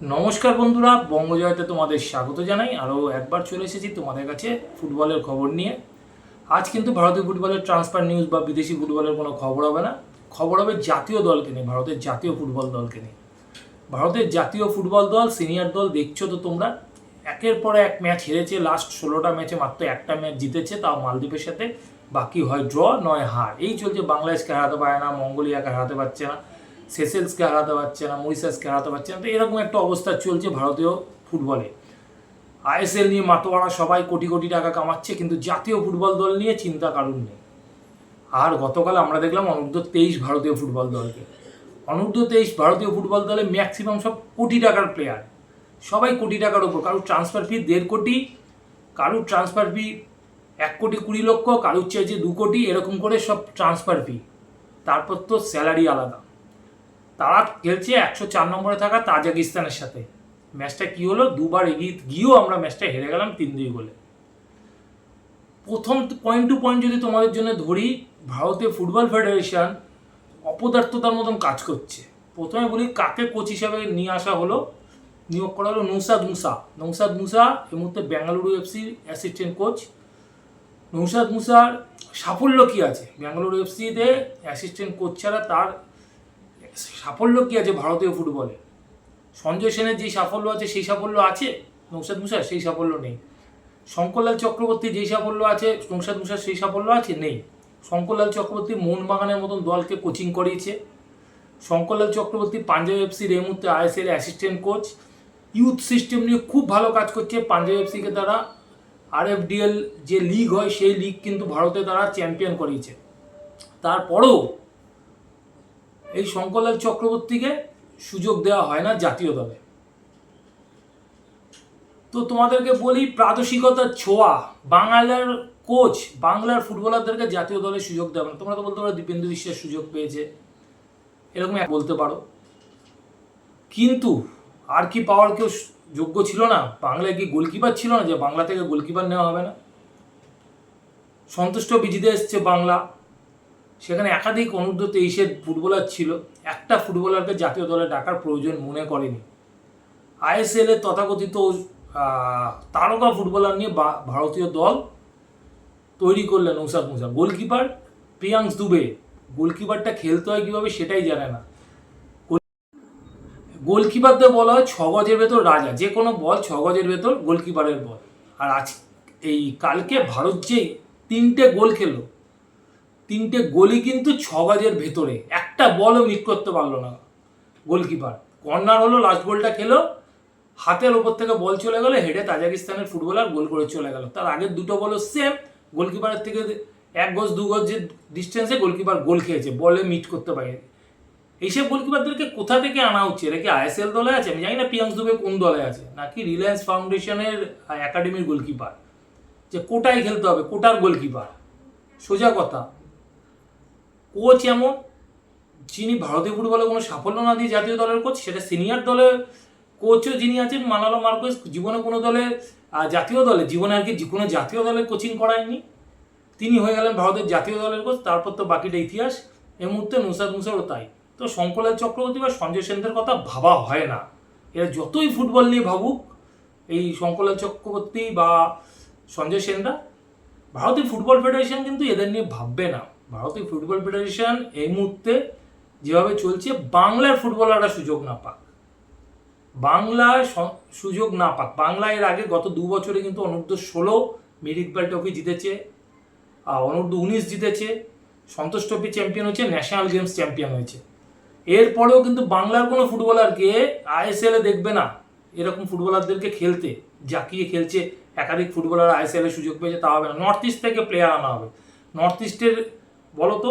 নমস্কার বন্ধুরা, বঙ্গজয়তে তোমাদের স্বাগত জানাই। আরও একবার চলে এসেছি তোমাদের কাছে ফুটবলের খবর নিয়ে। আজ কিন্তু ভারতীয় ফুটবলের ট্রান্সফার নিউজ বা বিদেশি ফুটবলের কোনো খবর হবে না। খবর হবে জাতীয় দলকে নিয়ে, ভারতের জাতীয় ফুটবল দলকে নিয়ে। ভারতের জাতীয় ফুটবল দল সিনিয়র দল, দেখছ তো তোমরা। একের পর এক ম্যাচ হেরেছে লাস্ট ষোলোটা ম্যাচে মাত্র একটা ম্যাচ জিতেছে, তাও মালদ্বীপের সাথে। বাকি হয় ড্র নয় হার। এই চলছে বাংলাদেশকে হারাতে পারে না, মঙ্গোলিয়াকে হারাতে পারছে না। সেসেলসকে হারাতে পারছে না, মরিশাসকে হারাতে পারছে না। তো এরকম একটা অবস্থা চলছে ভারতীয় ফুটবলে। আইএসএল নিয়ে মাতোয়ারা সবাই কোটি কোটি টাকা কামাচ্ছে, কিন্তু জাতীয় ফুটবল দল নিয়ে চিন্তা কারণ নেই। আর গতকাল আমরা দেখলাম অনূর্ধ্ব তেইশ ভারতীয় ফুটবল দলকে। অনূর্ধ্ব তেইশ ভারতীয় ফুটবল দলে ম্যাক্সিমাম সব কোটি টাকার প্লেয়ার সবাই কোটি টাকার ওপর কারোর ট্রান্সফার ফি দেড় কোটি, কারোর ট্রান্সফার ফি এক কোটি কুড়ি লক্ষ, কারোর চেয়েছে দু কোটি, এরকম করে সব ট্রান্সফার ফি তারপর তো স্যালারি আলাদা। তারা খেলছে একশো চার নম্বরে থাকা তাজাকিস্তানের সাথে। ম্যাচটা কি হলো? দুবার এগিয়ে গিয়েও আমরা ম্যাচটা হেরে গেলাম তিন দুই গোলে। প্রথম পয়েন্ট টু পয়েন্ট যদি তোমাদের জন্য ধরি ভারতীয় ফুটবল ফেডারেশন অপদার্থতার মতন কাজ করছে। প্রথমে বলি কাকে কোচ হিসাবে নিয়ে আসা হলো? নিয়োগ করা হলো নৌসাদ মুসা। নৌসাদ মুসা এই মুহূর্তে বেঙ্গালুরু এফসির অ্যাসিস্ট্যান্ট কোচ নৌসাদ মুসার সাফল্য কি আছে? বেঙ্গালুরু এফসিতে অ্যাসিস্ট্যান্ট কোচ ছাড়া তার সাফল্য কি আছে ভারতীয় ফুটবলে? সঞ্জয় সেনের যে সাফল্য আছে, সেই সাফল্য আছে? নৌসাদ মুসার সেই সাফল্য নেই। শঙ্করলাল চক্রবর্তী যেই সাফল্য আছে, নৌসাদ মুসার সেই সাফল্য আছে? নেই। শঙ্করলাল চক্রবর্তী মোহনবাগানের মতন দলকে কোচিং করিয়েছে। শঙ্করলাল চক্রবর্তী পাঞ্জাব এফসির এই মুহূর্তে ISL assistant coach youth system নিয়ে খুব ভালো কাজ করছে পাঞ্জাব এফসিকে তারা। আরএফডিএল যে লিগ হয়, সেই লিগ কিন্তু ভারতে তারা চ্যাম্পিয়ন করিয়েছে। তারপরেও এই শঙ্করলাল চক্রবর্তীকে সুযোগ দেওয়া হয় না জাতীয় দলে। তো তোমাদেরকে বলি প্রাদেশিকতার ছোঁয়া। বাংলার কোচ, বাংলার ফুটবলারদেরকে জাতীয় দলে সুযোগ দেবে না। তোমরা তো বলতে পারো, দীপেন্দু বিশ্বাস সুযোগ পেয়েছে। এরকম বলতে পারো। কিন্তু আর কি পাওয়ার কেউ যোগ্য ছিল না? বাংলায় কি গোলকিপার ছিল না? যে বাংলা থেকে গোলকিপার নেওয়া হবে না? সন্তুষ্ট বিজিতে এসছে বাংলা। সেখানে একাধিক অনূর্ধ্ব তেইশের ফুটবলার ছিল। একটা ফুটবলারকে জাতীয় দলে ডাকার প্রয়োজন মনে করেনি। আইএসএল এর তথাকথিত তারকা ফুটবলার নিয়ে ভারতীয় দল তৈরি করলেন নৌসাদ মুসা। গোলকিপার প্রিয়াংশ দুবে। গোলকিপারটা খেলতে হয় কীভাবে সেটাই জানে না। গোলকিপারদের বলা হয় ছ গজের ভেতর রাজা। যে কোনো বল ছ গজের ভেতর গোলকিপারের বল। আর আজ এই কালকে ভারত যে তিনটে গোল খেলো তিনটে গোলই কিন্তু ছ গজের ভেতরে। একটা বলও মিট করতে পারল না গোলকিপার কর্নার হলো লাস্ট গোলটা খেলো, হাতের ওপর থেকে বল চলে গেল, হেডে তাজাকিস্তানের ফুটবলার গোল করে চলে গেল। তার আগের দুটো বলও সেম গোলকিপারের থেকে এক গজ দু গজ যে ডিস্টেন্সে গোলকিপার গোল খেয়েছে, বলে মিট করতে পারেনি এইসব গোলকিপারদেরকে কোথা থেকে আনা হচ্ছে? এটা কি আইএসএল দলে আছে? আমি জানি না পিয়াংশ দুবে কোন দলে আছে। নাকি রিলায়েন্স ফাউন্ডেশনের একাডেমির গোলকিপার যে কোটায় খেলতে হবে, কোটার গোলকিপার সোজা কথা। কোচ এমন যিনি ভারতীয় ফুটবলে কোনো সাফল্য না দিয়ে জাতীয় দলের কোচ সেটা সিনিয়র দলের কোচও যিনি আছেন মানালো মার্কোস, জীবনে কোনো দলে জাতীয় দলে, জীবনে আর কি যে কোনো জাতীয় দলের কোচিং করায়নি। তিনি হয়ে গেলেন ভারতের জাতীয় দলের কোচ তারপর তো বাকিটা ইতিহাস। এই মুহূর্তে নুসাদ মুসারও তাই। তো শঙ্করলাল চক্রবর্তী বা সঞ্জয় সেনদের কথা ভাবা হয় না। এরা যতই ফুটবল নিয়ে ভাবুক, এই শঙ্করলাল চক্রবর্তী বা সঞ্জয় সেনরা, ভারতীয় ফুটবল ফেডারেশন কিন্তু এদের নিয়ে ভাববে না। ভারতীয় ফুটবল ফেডারেশন এই মুহূর্তে যেভাবে চলছে, বাংলার ফুটবলাররা সুযোগ না পাক। বাংলায় সুযোগ না পাক। বাংলা এর আগে গত দু বছরে কিন্তু অনূর্ধ্ব ষোলো মেরিট বেল ট্রফি জিতেছে আর অনূর্ধ্ব উনিশ জিতেছে, সন্তোষ ট্রফি চ্যাম্পিয়ন হয়েছে, ন্যাশনাল গেমস চ্যাম্পিয়ন হয়েছে। এরপরেও কিন্তু বাংলার কোনো ফুটবলারকে আইএসএল এ দেখবে না। এরকম ফুটবলারদেরকে খেলতে, জাকিয়ে খেলছে, একাধিক ফুটবলার আইএসএল সুযোগ পেয়েছে, তা হবে না। নর্থ ইস্ট থেকে প্লেয়ার আনা হবে। নর্থ ইস্টের বলো তো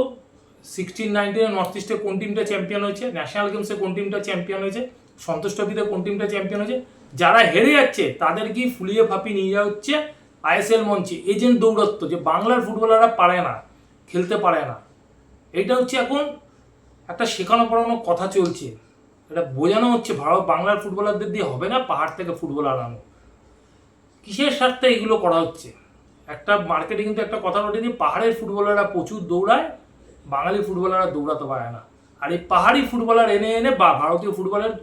সিক্সটিন নাইনটিনে নর্থ ইস্টে কোন টিমটা চ্যাম্পিয়ন হয়েছে ন্যাশনাল গেমসে কোন টিমটা চ্যাম্পিয়ন হয়েছে, সন্তোষ ট্রফিতে কোন টিমটা চ্যাম্পিয়ন হয়েছে, যারা হেরে যাচ্ছে তাদের কি ফুলিয়ে ফাঁপি নিয়ে যাওয়া হচ্ছে আইএসএল মঞ্চে। এজেন্ট দৌরত্ব যে বাংলার ফুটবলাররা পারে না, খেলতে পারে না। এটা হচ্ছে এখন একটা শেখানো পড়ানো কথা চলছে। এটা বোঝানো হচ্ছে ভারত বাংলার ফুটবলারদের দিয়ে হবে না পাহাড় থেকে ফুটবলার আনো কিসের স্বার্থে এগুলো করা হচ্ছে? একটা মার্কেটে কিন্তু একটা কথা ওঠে যে পাহাড়ের ফুটবলাররা প্রচুর দৌড়ায়, বাঙালি ফুটবলাররা দৌড়াতে পারে না। আর এই পাহাড়ি ফুটবলার এনে এনে বা ভারতীয় ফুটবলের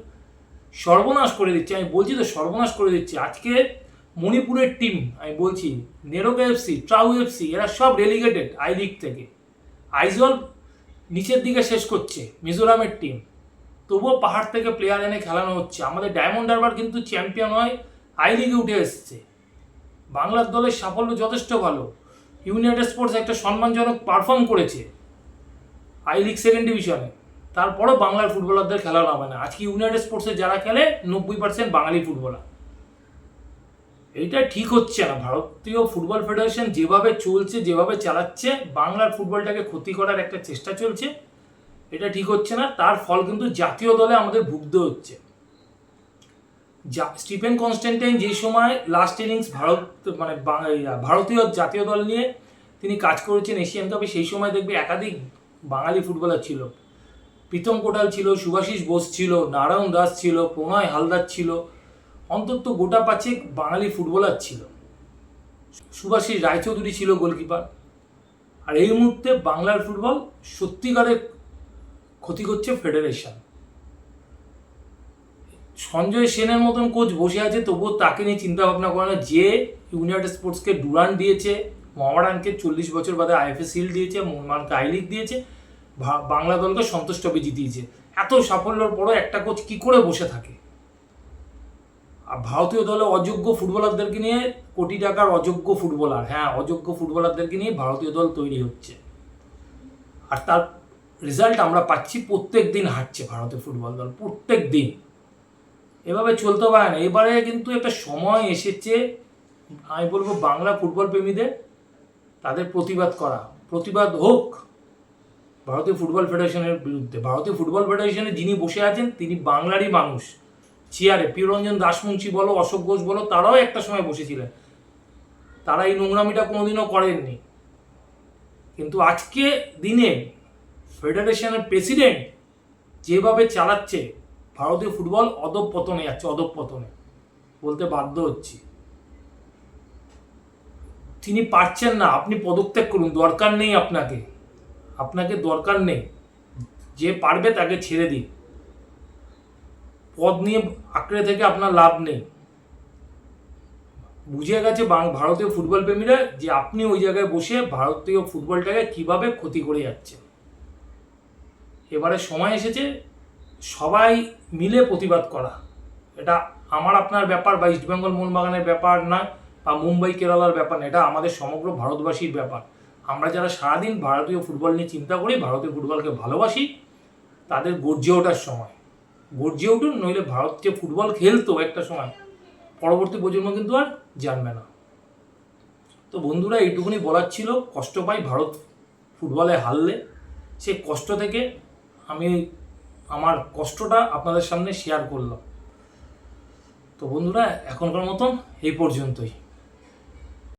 সর্বনাশ করে দিচ্ছে। আমি বলছি তো সর্বনাশ করে দিচ্ছে। আজকে মণিপুরের টিম আমি বলছি, নেরোগা এফসি ট্রাউ এফসি, এরা সব রেলিগেটেড আই লিগ থেকে। আইজল নিচের দিকে শেষ করছে, মিজোরামের টিম তবুও পাহাড় থেকে প্লেয়ার এনে খেলানো হচ্ছে। আমাদের ডায়মন্ড হারবার কিন্তু চ্যাম্পিয়ন হয় আই লিগে উঠে এসছে। বাংলার দলের সাফল্য যথেষ্ট ভালো। ইউনাইটেড স্পোর্টস একটা সম্মানজনক পারফর্ম করেছে। আই লিগ সেকেন্ড ডিভিশনে তারপরও বাংলার ফুটবলারদের খেলানো হবে না। আজকে ইউনাইটেড স্পোর্টসে যারা খেলে, নব্বই পার্সেন্ট বাঙালি ফুটবলার এইটা ঠিক হচ্ছে না। ভারতীয় ফুটবল ফেডারেশন যেভাবে চলছে, যেভাবে চালাচ্ছে, বাংলার ফুটবলটাকে ক্ষতি করার একটা চেষ্টা চলছে। এটা ঠিক হচ্ছে না। তার ফল কিন্তু জাতীয় দলে আমাদের ভুগতে হচ্ছে। যা- স্টিফেন কনস্ট্যান্টাইন যে সময় লাস্ট ইনিংস ভারত মানে ভারতীয় জাতীয় দল নিয়ে তিনি কাজ করেছেন এশিয়ান কাপে, সেই সময় দেখবে একাধিক বাঙালি ফুটবলার ছিল। প্রীতম কোটাল ছিল, সুভাষিস বোস ছিল, নারায়ণ দাস ছিল, প্রণয় হালদার ছিল, অন্তত গোটা পাঁচেক বাঙালি ফুটবলার ছিল। সুভাষিস রায়চৌধুরী ছিল গোলকিপার। আর এই মুহূর্তে বাংলার ফুটবল সত্যিকারের ক্ষতি করছে ফেডারেশন সঞ্জয় সেনের মতন কোচ বসে আছে, তবুও তাকে নিয়ে চিন্তা ভাবনা করে না যে ইউনাইটেড স্পোর্টসকে ডুরান দিয়েছে মোহামেডানকে চল্লিশ বছর বাদে আইএফএ সিল দিয়েছে মোহনবাগানকে আই লিগ দিয়েছে বাংলা দলকে সন্তুষ্ট হবে জিতিয়েছে। এত সাফল্যের পরও একটা কোচ কি করে বসে থাকে? আর ভারতীয় দলে অযোগ্য ফুটবলারদেরকে নিয়ে কোটি টাকার অযোগ্য ফুটবলার হ্যাঁ অযোগ্য ফুটবলারদেরকে নিয়ে ভারতীয় দল তৈরি হচ্ছে। আর তার রেজাল্ট আমরা পাচ্ছি প্রত্যেক দিন হাঁটছে ভারতীয় ফুটবল দল প্রত্যেক দিন এভাবে চলতে পারে না। এবারে কিন্তু একটা সময় এসেছে, আমি বলব বাংলা ফুটবল প্রেমীদের তাদের প্রতিবাদ করা। প্রতিবাদ হোক, ভারতীয় ফুটবল ফেডারেশনের বিরুদ্ধে। ভারতীয় ফুটবল ফেডারেশনে যিনি বসে আছেন, তিনি বাংলারই মানুষ। চেয়ারে প্রিয়রঞ্জন দাসমুন্সি বলো, অশোক ঘোষ বলো, তারাও একটা সময় বসেছিলেন। তারা এই নোংরামিটা কোনোদিনও করেননি। কিন্তু আজকে দিনে ফেডারেশনের প্রেসিডেন্ট যেভাবে চালাচ্ছে ভারতীয় ফুটবল অধঃপতনে যাচ্ছে অধঃপতনে বলতে বাধ্য হচ্ছি। তিনি পারছেন না, আপনি পদত্যাগ করুন, দরকার নেই আপনাকে। আপনাকে দরকার নেই। যে পারবে তাকে ছেড়ে দিন। পদ নিয়ে আঁকড়ে থেকে আপনার লাভ নেই। বুঝে গেছে ভারতীয় ফুটবল প্রেমীরা যে আপনি ওই জায়গায় বসে ভারতীয় ফুটবলটাকে কীভাবে ক্ষতি করে যাচ্ছে এবারে সময় এসেছে সবাই মিলে প্রতিবাদ করা। এটা আমার আপনার ব্যাপার বা ইস্টবেঙ্গল মোহনবাগানের ব্যাপার না বা মুম্বাই কেরালার ব্যাপার না, এটা আমাদের সমগ্র ভারতবাসীর ব্যাপার। আমরা যারা সারাদিন ভারতীয় ফুটবল নিয়ে চিন্তা করি, ভারতীয় ফুটবলকে ভালোবাসি, তাদের গর্জে ওঠার সময়। গর্জে উঠুন, নইলে ভারত যে ফুটবল খেলতো একটা সময়। পরবর্তী প্রজন্ম কিন্তু আর জানবে না। তো বন্ধুরা, এইটুকুনি বলার ছিল। কষ্ট পাই ভারত ফুটবলে হারলে। সেই কষ্ট থেকে আমি আমার কষ্টটা আপনাদের সামনে শেয়ার করলাম। তো বন্ধুরা এখনকার মতন এই পর্যন্তই।